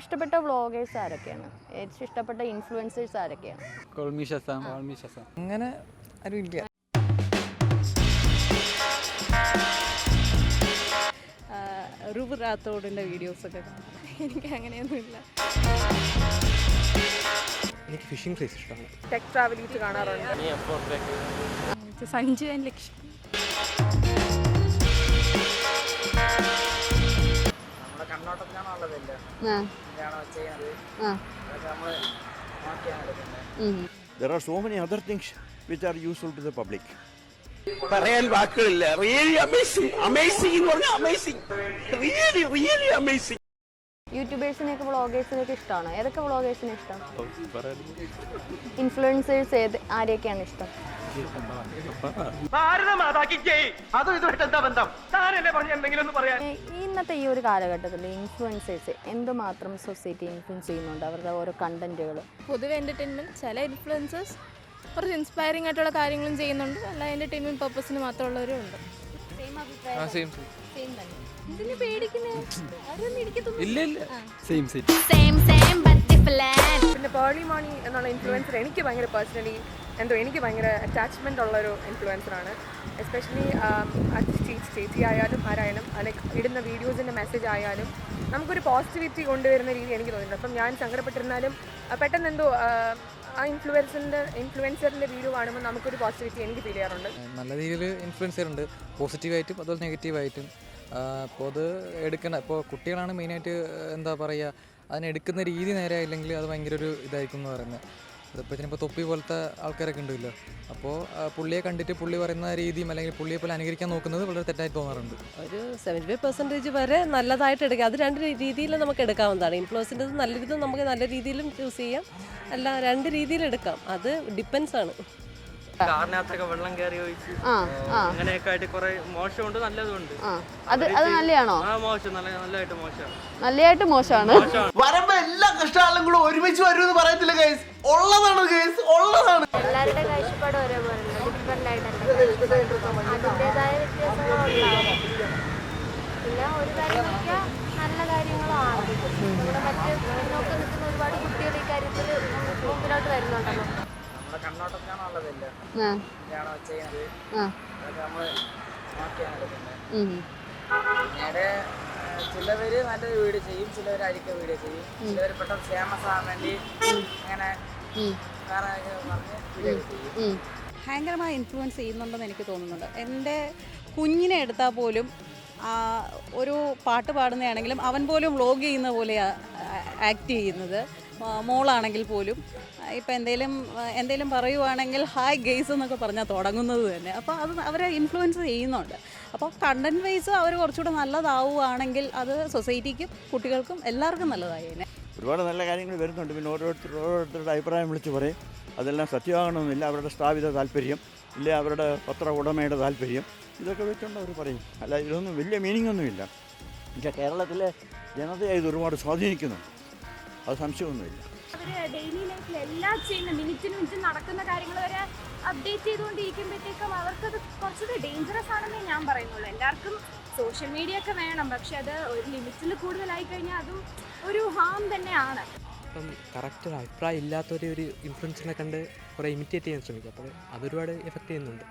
ഇഷ്ടപ്പെട്ട വ്ളോഗേഴ്സ് ആരൊക്കെയാണ്? ഏറ്റവും ഇഷ്ടപ്പെട്ട ഇൻഫ്ലുവൻസേഴ്സ് ആരൊക്കെയാണ്? കോൾമി ഷസാം കോൾമി ഷസാം അങ്ങനെ ഇല്ല. റുബ് റാത്തോടിന്റെ വീഡിയോസൊക്കെ എനിക്ക് അങ്ങനെയൊന്നുമില്ല എനിക്ക് ഫിഷിംഗ് പ്ലേസ് ഇഷ്ടമാണ്. ടെക് ട്രാവലിറ്റ് കാണാറുണ്ട്. Sanju and Lakshmi. There are so many other things which are useful to the public. പറയാൻ വാക്കുകളില്ല. റിയലി അമേസിംഗ് അമേസിംഗ് എന്ന് പറഞ്ഞാൽ അമേസിംഗ് റിയലി റിയലി അമേസിംഗ് യൂട്യൂബേഴ്സിനെയൊക്കെ വ്ളോഗേഴ്സിനെയൊക്കെ ഇഷ്ടമാണോ ഏതൊക്കെ വ്ളോഗേഴ്സിനെ ഇഷ്ടം? ഇൻഫ്ലുവൻസേഴ്സ് ഏത് ആരെയൊക്കെയാണ് ഇഷ്ടം? ഇന്നത്തെ ഈ ഒരു കാലഘട്ടത്തിൽ ഇൻഫ്ലുവൻസേഴ്സ് എന്തുമാത്രം സൊസൈറ്റി ഇൻഫ്ലുവൻസ് ചെയ്യുന്നുണ്ട്? അവരുടെ ഓരോ കണ്ടന്റുകൾ പൊതുവെ എന്റർടൈൻമെന്റ് ചില ഇൻഫ്ലുവൻസേഴ്സ് കുറച്ച് ഇൻസ്പയറിംഗ് ആയിട്ടുള്ള കാര്യങ്ങളും ചെയ്യുന്നുണ്ട്. അല്ല എന്റർടൈൻമെന്റ് പർപ്പസിന് മാത്രമുള്ളവരും ഉണ്ട്. സെയിം ഇതിന് പേടിക്കുന്നത് ആരും മേടിക്കത്തൊന്നും ഇല്ല ഇല്ല. സെയിം സെയിം പിന്നെ പേർലി മോണി എന്നുള്ള ഇൻഫ്ലുവൻസർ എനിക്ക് ഭയങ്കര പേഴ്സണലി എന്തോ എനിക്ക് ഭയങ്കര അറ്റാച്ച്മെന്റ് ഉള്ളൊരു ഇൻഫ്ലുവൻസറാണ് എസ്പെഷ്യലി ചേച്ചി ചേച്ചി ആയാലും ആരായാലും ലൈക്ക് ഇടുന്ന വീഡിയോസിന്റെ മെസ്സേജ് ആയാലും നമുക്കൊരു പോസിറ്റിവിറ്റി കൊണ്ടുവരുന്ന രീതി എനിക്ക് തോന്നിയിട്ടുണ്ട് അപ്പം ഞാൻ സങ്കടപ്പെട്ടിരുന്നാലും പെട്ടെന്ന് എന്തോ ആ, ഇൻഫ്ലുവൻസറിന്റെ ഇൻഫ്ലുവൻസറിന്റെ വീഡിയോ കാണുമ്പോൾ നമുക്കൊരു പോസിറ്റിവിറ്റി എനിക്ക് ഫീൽ ചെയ്യാറുണ്ട്. നല്ല രീതിയിൽ ഇൻഫ്ലുവൻസർ ഉണ്ട്. പോസിറ്റീവായിട്ടും അതുപോലെ നെഗറ്റീവായിട്ടും അപ്പോൾ അത് എടുക്കണ ഇപ്പോൾ കുട്ടികളാണ് മെയിനായിട്ട് എന്താ പറയുക അതിനെടുക്കുന്ന രീതി നേരെ ഇല്ലെങ്കിൽ അത് ഭയങ്കര ഒരു ഇതായിരിക്കും എന്ന് പറയുന്നത്. അതിപ്പോൾ ചിലപ്പോൾ തൊപ്പി പോലത്തെ ആൾക്കാരൊക്കെ ഉണ്ടല്ലോ. അപ്പോൾ പുള്ളിയെ കണ്ടിട്ട് പുള്ളി പറയുന്ന രീതിയും അല്ലെങ്കിൽ പുള്ളിയെ പോലെ അനുകരിക്കാൻ നോക്കുന്നത് വളരെ തെറ്റായി തോന്നാറുണ്ട്. ഒരു സെവന്റി ഫൈവ് പെർസെന്റേജ് വരെ നല്ലതായിട്ട് എടുക്കാം. അത് രണ്ട് രീതിയിൽ നമുക്ക് എടുക്കാവുന്നതാണ്. ഇൻഫ്ലുവൻസിന്റെ നല്ല രീതിയിൽ നമുക്ക് നല്ല രീതിയിലും ചൂസ് ചെയ്യാം. അല്ല രണ്ട് രീതിയിൽ എടുക്കാം. അത് ഡിപ്പെൻസ് ആണ്. കാറിനകത്തൊക്കെ വെള്ളം കയറി ഒഴിച്ച് ആ ആ. അങ്ങനെയൊക്കെ ആയിട്ട് കുറെ മോശമുണ്ട് നല്ലതുണ്ട് ആ. അത് അത് നല്ലതാണോ ആ മോശം. നല്ല നല്ലതായിട്ട് മോശം നല്ലതായിട്ട് മോശമാണ്. വരുമ്പോ എല്ലാ കഷ്ടകാലം കൂടെ ഒരുമിച്ച് വരുമെന്ന് പറയത്തില്ല ഗൈസ് ഉള്ളതാണ് ഗൈസ് എല്ലാവരുടെ കാഴ്ചപ്പാട് ഒരേപോലെ ഡിഫറെന്റ് ആയിട്ടല്ല അതിന്റെതായ വ്യത്യാസങ്ങളുണ്ടാവും പിന്നെ ഒരു കാര്യം നോക്കിയാൽ നല്ല കാര്യങ്ങളാണ് നമ്മുടെ മറ്റ് മുന്നോട്ട് നിൽക്കുന്ന ഒരുപാട് കുട്ടികൾ ഈ കാര്യത്തിൽ മുമ്പിലോട്ട് വരുന്നുണ്ടല്ലോ. നമ്മുടെ കണ്ണോട്ടത്തിലാണോ ഉള്ളതല്ല? ആ. എന്താണോ ചെയ്യുന്നത്. അതൊക്കെ നമ്മൾ നോക്കിയാണ് എടുക്കുന്നത്. പിന്നീട് ചിലവര് നല്ലൊരു വീഡിയോ ചെയ്യും ചിലവർ അഴിക്ക വീഡിയോ ചെയ്യും. ചിലവർ പെട്ടെന്ന് ഫേമസ് ആവാൻ വേണ്ടി അങ്ങനെ ഭയങ്കരമായി ഇൻഫ്ലുവൻസ് ചെയ്യുന്നുണ്ടെന്ന് എനിക്ക് തോന്നുന്നുണ്ട്. എന്റെ കുഞ്ഞിനെ എടുത്താൽ പോലും ഒരു പാട്ട് പാടുന്നതാണെങ്കിലും അവൻ പോലും വ്ളോഗ് ചെയ്യുന്ന പോലെയാണ് ആക്ട് ചെയ്യുന്നത്. മോളാണെങ്കിൽ പോലും. ഇപ്പം എന്തെങ്കിലും എന്തെങ്കിലും പറയുവാണെങ്കിൽ ഹായ് ഗെയ്സ് എന്നൊക്കെ പറഞ്ഞാൽ തുടങ്ങുന്നത് തന്നെ. അപ്പോൾ അത് അവരെ ഇൻഫ്ലുവൻസ് ചെയ്യുന്നുണ്ട്. അപ്പോൾ കണ്ടന്റ് വൈസ് അവർ കുറച്ചുകൂടെ നല്ലതാവുകയാണെങ്കിൽ അത് സൊസൈറ്റിക്കും കുട്ടികൾക്കും എല്ലാവർക്കും നല്ലതായി തന്നെ ഒരുപാട് നല്ല കാര്യങ്ങൾ വരുന്നുണ്ട്. പിന്നെ ഓരോരുത്തർ ഓരോരുത്തരുടെ അഭിപ്രായം വിളിച്ച് പറയും. അതെല്ലാം സത്യമാകണമെന്നില്ല. അവരുടെ സ്ഥാപിത താല്പര്യം ഇല്ല. അവരുടെ പത്ര ഉടമയുടെ താല്പര്യം ഇതൊക്കെ വെച്ചുകൊണ്ട് അവർ പറയും. അല്ല ഇതൊന്നും വലിയ മീനിങ് ഒന്നുമില്ല. പക്ഷേ കേരളത്തിലെ ജനതയെ ഇത് ഒരുപാട് സ്വാധീനിക്കുന്നുണ്ട്. അത് സംശയമൊന്നുമില്ല. എല്ലാം ചെയ്യുന്ന നടക്കുന്ന വരെ അപ്ഡേറ്റ് അവർക്കത് കുറച്ചുകൂടി ഡേഞ്ചറസ് ആണെന്നേ ഞാൻ പറയുന്നുള്ളൂ. എല്ലാവർക്കും സോഷ്യൽ മീഡിയ ഒക്കെ വേണം പക്ഷെ അത് ഒരു ലിമിറ്റിൽ കൂടുതലായി കഴിഞ്ഞാൽ അതും ഒരു ഹാം തന്നെയാണ്. അപ്പം കറക്റ്റ് അഭിപ്രായം ഇല്ലാത്തൊരു ഒരു ഇൻഫ്ലുവൻസിനെ കണ്ട് കുറേ ഇമിറ്റേറ്റ് ചെയ്യാൻ ശ്രമിക്കും. അപ്പോൾ അതൊരുപാട് എഫക്റ്റ് ചെയ്യുന്നുണ്ട്.